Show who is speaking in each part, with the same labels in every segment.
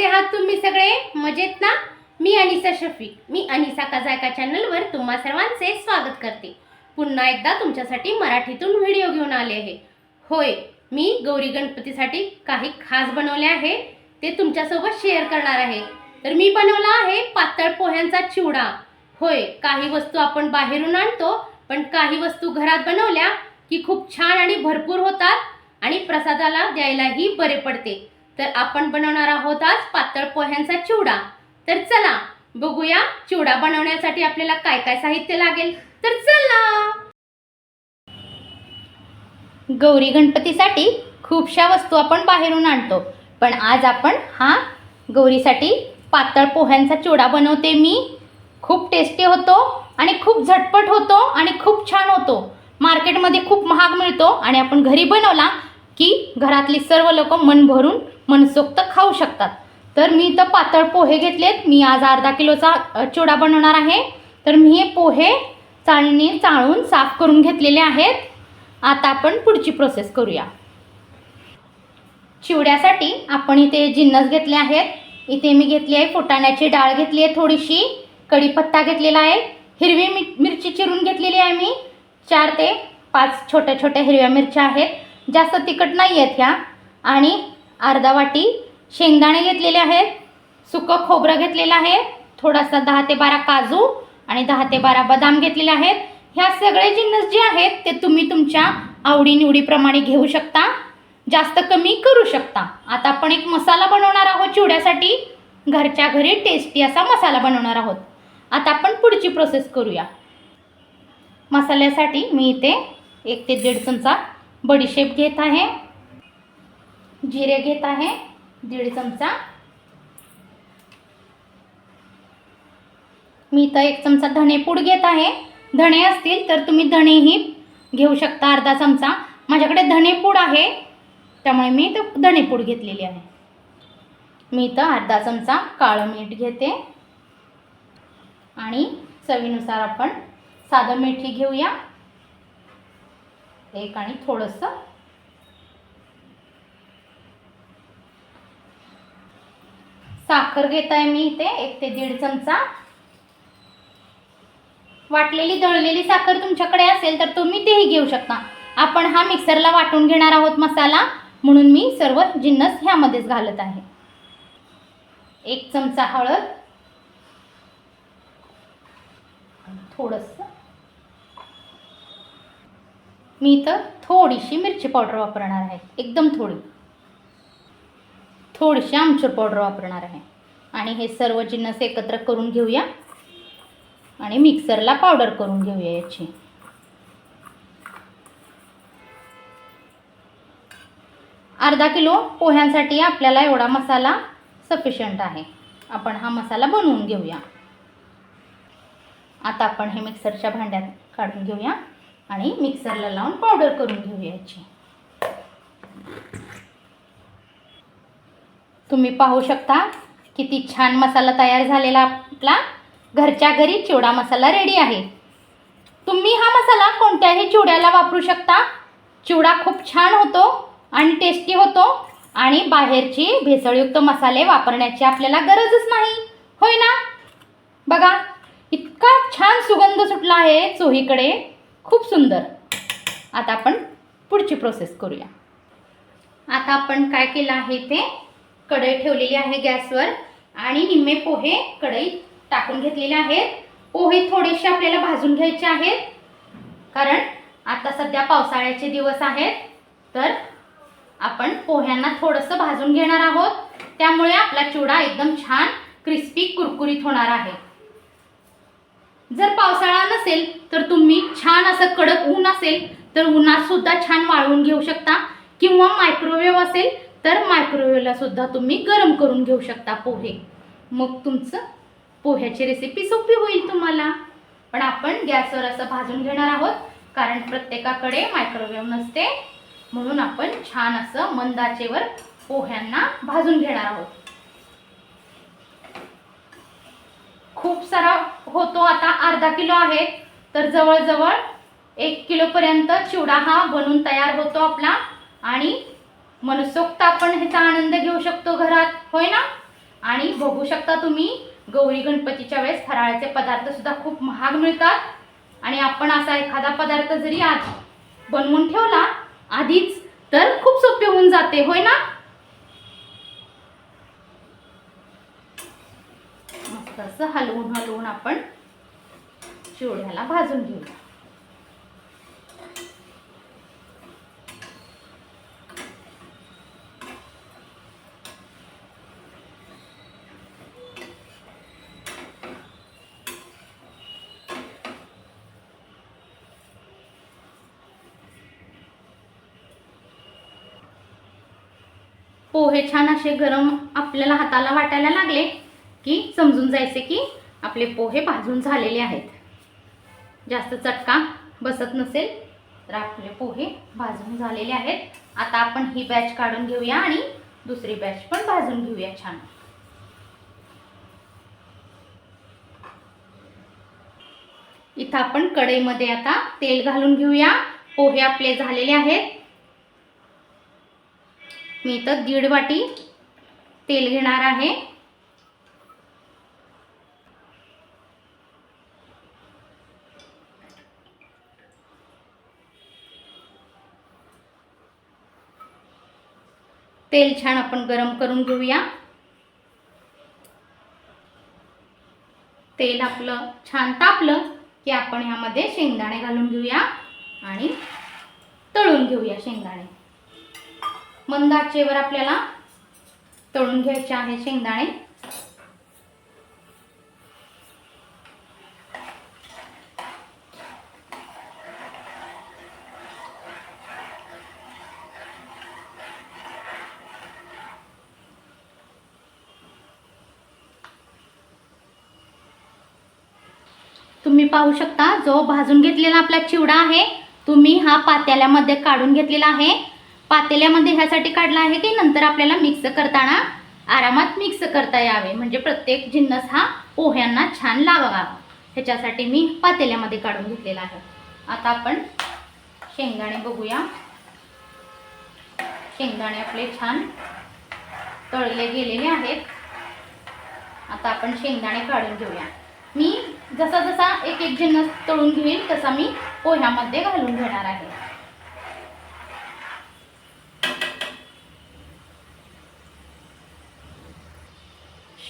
Speaker 1: कसे आहात तुम्ही सगळे मजेत ना? मी अनिसा शफीक. मी अनिसा कजायका चॅनलवर तुम्हा सर्वांचे स्वागत करते. पुन्हा एकदा तुमच्यासाठी मराठीतून व्हिडिओ घेऊन आले आहे. होय मी गौरी गणपतीसाठी काही खास बनवले आहे ते तुमच्यासोबत शेअर करणार आहे. तर मी बनवला आहे पातळ पोह्यांचा चिवडा. होय काही वस्तू आपण बाहेरून आणतो पण काही वस्तू घरात बनवल्या की खूप छान आणि भरपूर होतात आणि प्रसादाला द्यायलाही बरे पडते. तर आपण बनवणार आहोत आज पातळ पोह्यांचा चिवडा. तर चला बघूया चिवडा बनवण्यासाठी आपल्याला काय काय साहित्य लागेल. तर चला! गौरी गणपतीसाठी खूपशा वस्तू आपण बाहेरून आणतो. पण आज आपण हा गौरीसाठी पातळ पोह्यांचा चिवडा बनवते मी. खूप टेस्टी होतो आणि खूप झटपट होतो आणि खूप छान होतो. मार्केटमध्ये खूप महाग मिळतो आणि आपण घरी बनवला की घरातली सर्व लोक मन भरून मनसोक्त खाऊ शकतात. तर मी इथं पातळ पोहे घेतलेत. मी आज अर्धा किलोचा चिवडा बनवणार आहे. तर मी हे पोहे चाळणी चाळून साफ करून घेतलेले आहेत. आता आपण पुढची प्रोसेस करूया. चिवड्यासाठी आपण इथे जिन्नस घेतले आहेत. इथे मी घेतली आहे फुटाण्याची डाळ घेतली आहे थोडीशी. कढीपत्ता घेतलेला आहे. हिरवी मि मिरची चिरून घेतलेली आहे मी. चार ते पाच छोट्या छोट्या हिरव्या मिरच्या आहेत. जास्त तिखट नाही आहेत ह्या. आणि अर्धा वाटी शेंगदाणे घेतलेले आहेत. सुकं खोबरं घेतलेलं आहे. थोडासा दहा ते बारा काजू आणि दहा ते बारा बदाम घेतलेले आहेत. ह्या सगळे जिन्नस जे आहेत ते तुम्ही तुमच्या आवडीनिवडीप्रमाणे घेऊ शकता. जास्त कमी करू शकता. आता आपण एक मसाला बनवणार आहोत चिवड्यासाठी. घरच्या घरी टेस्टी असा मसाला बनवणार आहोत. आता आपण पुढची प्रोसेस करूया. मसाल्यासाठी मी इथे एक ते दीड चमचा बडीशेप घेत आहे. जिरे घेत आहे दीड चमचा. मी इथं एक चमचा धणेपूड घेत आहे. धणे असतील तर तुम्ही धणेही घेऊ शकता अर्धा चमचा. माझ्याकडे धणेपूड आहे त्यामुळे मी इथं धणेपूड घेतलेली आहे. मी इथं अर्धा चमचा काळं मीठ घेते. आणि चवीनुसार आपण साधं मीठही घेऊया. एक आणि थोडंसं साखर घेत आहे मी इथे एक ते दीड चमचा. वाटलेली दळलेली साखर तुमच्याकडे असेल तर तुम्ही तेही घेऊ शकता. आपण हा मिक्सरला वाटून घेणार आहोत मसाला म्हणून मी सर्व जिन्नस ह्यामध्येच घालत आहे. एक चमचा हळद. थोडंसं. मी इथं थोडीशी मिरची पावडर वापरणार आहे एकदम थोडी. थोडीशी आमचूर पावडर वापरणार आहे. आणि हे सर्व जिन्नस एकत्र करून घेऊया. आणि मिक्सरला पावडर करून घेऊया याची. अर्धा किलो पोह्यांसाठी आपल्याला एवढा मसाला सफिशियंट आहे. आपण हा मसाला बनवून घेऊया. आता आपण हे मिक्सरच्या भांड्यात काढून घेऊया. आणि मिक्सरला लावून पावडर करून घेऊया याची. तुम्ही पाहू शकता किती छान मसाला तयार झालेला आपला. घरच्या घरी चिवडा मसाला रेडी आहे. तुम्ही हा मसाला कोणत्याही चिवड्याला वापरू शकता. चिवडा खूप छान होतो आणि टेस्टी होतो आणि बाहेरची भेसळयुक्त मसाले वापरण्याची आपल्याला गरजच नाही. होय ना? बघा इतका छान सुगंध सुटला आहे चोहीकडे. खूप सुंदर. आता आपण पुढची प्रोसेस करूया. आता आपण काय केलं आहे ते कढई ठेवलेली आहे गॅसवर आणि निम्मे पोहे कढईत टाकून घेतलेले आहेत. पोहे थोडेसे आपल्याला भाजून घ्यायचे आहेत. कारण आता सध्या पावसाळ्याचे दिवस आहेत. तर आपण पोह्यांना थोडंसं भाजून घेणार आहोत. त्यामुळे आपला चिवडा एकदम छान क्रिस्पी कुरकुरीत होणार आहे. जर पावसाळा नसेल तर तुम्ही छान असं कडक ऊन असेल तर उन्हात सुद्धा छान वाळवून घेऊ शकता. किंवा मायक्रोवेव्ह असेल तर मायक्रोवेव्हला सुद्धा तुम्ही गरम करून घेऊ शकता पोहे. मग तुमचं पोह्याची रेसिपी सोपी होईल तुम्हाला. पण आपण गॅसवर असं भाजून घेणार आहोत कारण प्रत्येकाकडे मायक्रोवेव्ह नसते. म्हणून आपण छान असं मंदाचेवर पोह्यांना भाजून घेणार आहोत. खूप सारा होतो आता अर्धा किलो आहे. तर जवळजवळ एक किलोपर्यंत चिवडा हा बनून तयार होतो आपला. आणि मनसोक्त आपण ह्याचा आनंद घेऊ शकतो घरात होय ना? आणि बघू शकता तुम्ही गौरी गणपतीच्या वेळेस फराळाचे पदार्थ सुद्धा खूप महाग मिळतात. आणि आपण असा एखादा पदार्थ जरी आज बनवून ठेवला आधीच तर खूप सोपे होऊन जाते होय ना? मस्त असं हलवून हलवून आपण चिवड्याला भाजून घेऊया. पोहे छान असे गरम आपल्याला हाताला वाटायला लागले की समजून जायचे की आपले पोहे भाजून झालेले आहेत. जास्त चटका बसत नसेल तर आपले पोहे भाजून झालेले आहेत. आता आपण ही बॅच काढून घेऊया आणि दुसरी बॅच पण भाजून घेऊया छान. इथं आपण कढईमध्ये आता तेल घालून घेऊया. पोहे आपले झालेले आहेत. मी इथं दीड वाटी तेल घेणार आहे. तेल छान आपण गरम करून घेऊया. तेल आपलं छान तापलं की आपण ह्यामध्ये शेंगदाणे घालून घेऊया आणि तळून घेऊया शेंगदाणे. मंद आचेवर आपल्याला तळून घ्यायचे आहे शेंगदाणे. तुम्ही पाहू शकता जो भाजून घेतलेला आपला चिवडा आहे तुम्ही हा पात्याल्यामध्ये काढून घेतलेला आहे. पातेल्यामध्ये ह्यासाठी काढला आहे की नंतर आपल्याला मिक्स करताना आरामात मिक्स करता यावे. म्हणजे प्रत्येक जिन्नस हा पोह्यांना छान लावावा. ह्याच्यासाठी मी पातेल्यामध्ये काढून घेतलेला आहे. आता आपण शेंगदाणे बघूया. शेंगदाणे आपले छान तळले गेलेले आहेत. आता आपण शेंगदाणे काढून घेऊया. मी जसा जसा एक एक जिन्नस तळून घेईल तसा मी पोह्यामध्ये घालून घेणार आहे.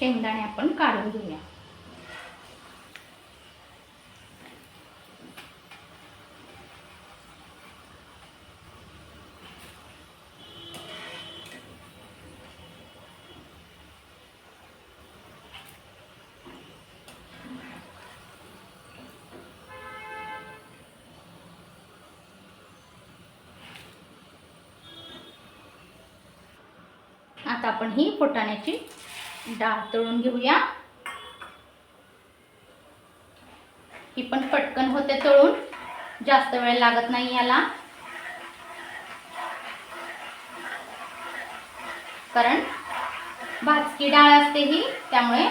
Speaker 1: शेंगदाणे आपण काढून घेऊया. आता आपण ही फुटाण्याची डाळ तळून घेऊया. ही पण पटकन होते तळून. जास्त वेळ लागत नाही याला. कारण भाजकी डाळ असते ही त्यामुळे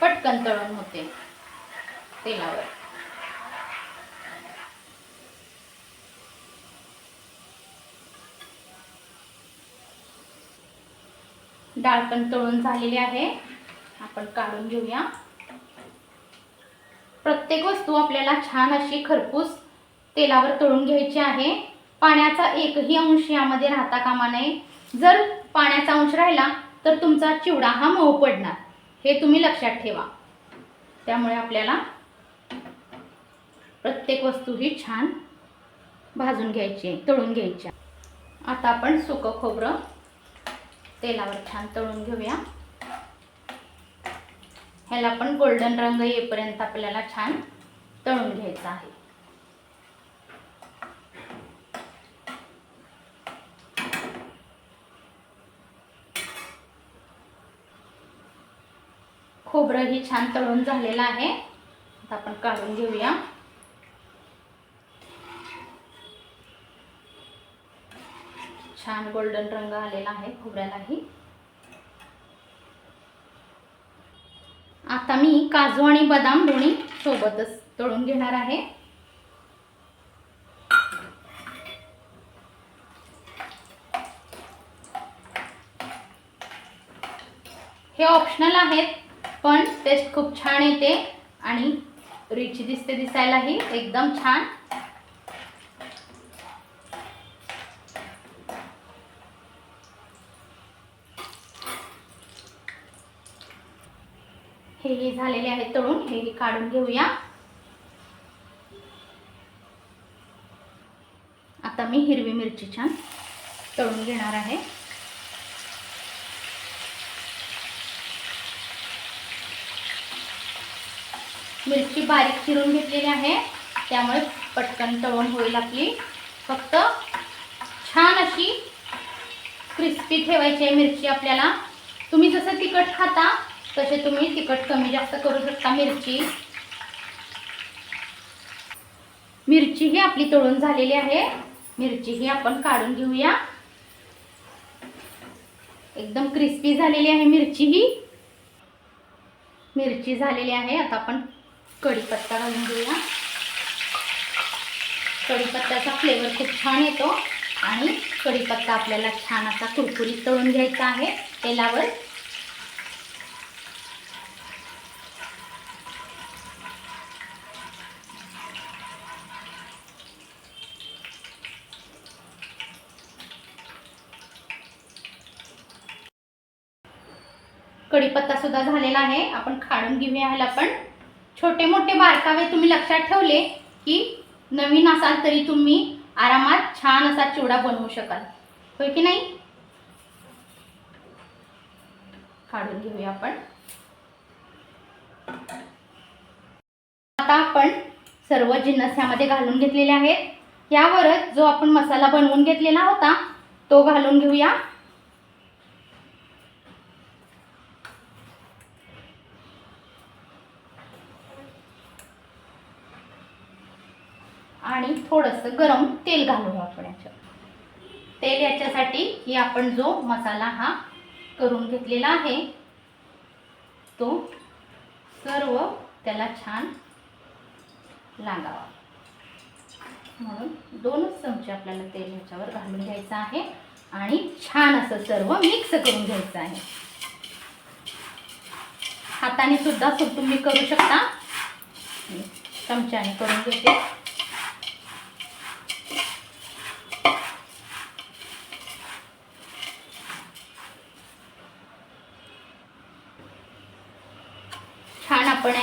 Speaker 1: पटकन तळून होते तेलावर. डाळ पण तळून झालेली आहे. आपण काढून घेऊया. प्रत्येक वस्तू आपल्याला छान अशी खरपूस तेलावर तळून घ्यायची आहे. पाण्याचा एकही अंश यामध्ये राहता कामा नये. जर पाण्याचा अंश राहिला तर तुमचा चिवडा हा मऊ पडणार. हे तुम्ही लक्षात ठेवा. त्यामुळे आपल्याला प्रत्येक वस्तू ही छान भाजून घ्यायची आहे, तळून घ्यायची आहे. आता आपण सुकं खोबरं तेलावर छान तळून घेऊया. ह्याला पण गोल्डन रंग येईपर्यंत आपल्याला छान तळून घ्यायचं आहे. खोबरं ही छान तळून झालेलं आहे. आता आपण काढून घेऊया. छान गोल्डन रंग आलेला आहे खोबऱ्यालाही. आता मी काजू आणि बदाम दोन्ही सोबतच तळून घेणार आहे. हे ऑप्शनल आहेत पण टेस्ट खूप छान येते आणि रिच दिसते दिसायलाही एकदम छान. हे झालेले आहेत तळून. हे काढून घेऊया. आता मी हिरवी मिरची छान तळून घेणार आहे. मिरची बारीक चिरून घेतलेली आहे. त्यामुळे पटकन तळून होईल आपली. फक्त छान अशी क्रिस्पी ठेवायची आहे मिरची आपल्याला. तुम्ही जसं तिखट खाता तसे तुम्ही तिखट कमी जास्त करू शकता मिरची. मिरची ही आपली तळून झालेली आहे. मिरची ही आपण काढून घेऊया. एकदम क्रिस्पी झालेली आहे मिरची ही. मिरची झालेली आहे. आता आपण कढीपत्ता घालून घेऊया. कढीपत्त्याचा फ्लेवर खूप छान येतो. आणि कढीपत्ता आपल्याला छान असा कुरकुरीत तळून घ्यायचा आहे. तेलावर कढीपत्ता सुद्धा झालेला आहे. आपण काढून घेऊया ह्याला पण छोटे मोठे बारकावे तुम्ही लक्षात ठेवले की नवीन असाल तरी तुम्ही आरामात छान असा चिवडा बनवू शकाल. होय की नाही? काढून घेऊया आपण. आता आपण सर्व जिन्नस ह्यामध्ये घालून घेतलेले आहेत. यावरच जो आपण मसाला बनवून घेतलेला होता तो घालून घेऊया. आणि थोडंसं गरम तेल घालू आपण याच्यावर तेल याच्यासाठी ही आपण जो मसाला हा करून घेतलेला आहे तो सर्व त्याला छान लागावा. म्हणून दोनच चमचे आपल्याला तेल ह्याच्यावर घालून घ्यायचं आहे आणि छान असं सर्व मिक्स करून घ्यायचं आहे. हाताने सुद्धा सु तुम्ही करू शकता. चमच्याने करून घेते.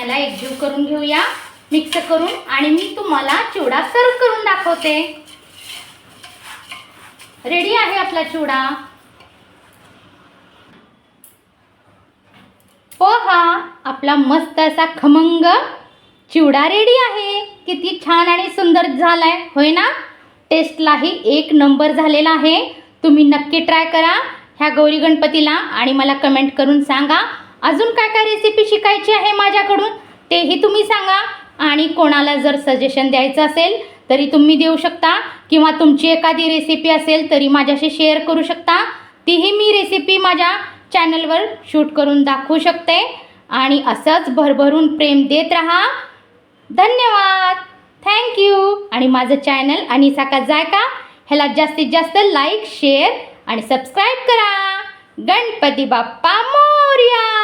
Speaker 1: छान एकजीव करून घेऊया. मिक्स करून आणि मी तुम्हाला चिवडा सर्व करून दाखवते. रेडी आहे आपला चिवडा. हो पोहा आपला मस्त असा खमंग चिवडा रेडी आहे. किती छान आणि सुंदर झालाय. होय ना? टेस्टलाही एक नंबर झालेला आहे. तुम्ही नक्की ट्राय करा ह्या गौरी गणपतीला आणि मला कमेंट करून सांगा. अजून काय काय रेसिपी शिकायची आहे माझ्याकडून तेही तुम्ही सांगा. आणि कोणाला जर सजेशन द्यायचं असेल तरी तुम्ही देऊ शकता. किंवा तुमची एखादी रेसिपी असेल तरी माझ्याशी शेअर करू शकता. तीही मी रेसिपी माझ्या चॅनलवर शूट करून दाखवू शकते. आणि असंच भरभरून प्रेम देत राहा. धन्यवाद. थँक्यू आणि माझं चॅनल अनिसा का जायका ह्याला जास्तीत जास्त लाईक शेअर आणि सबस्क्राईब करा. गणपती बाप्पा मोर्या.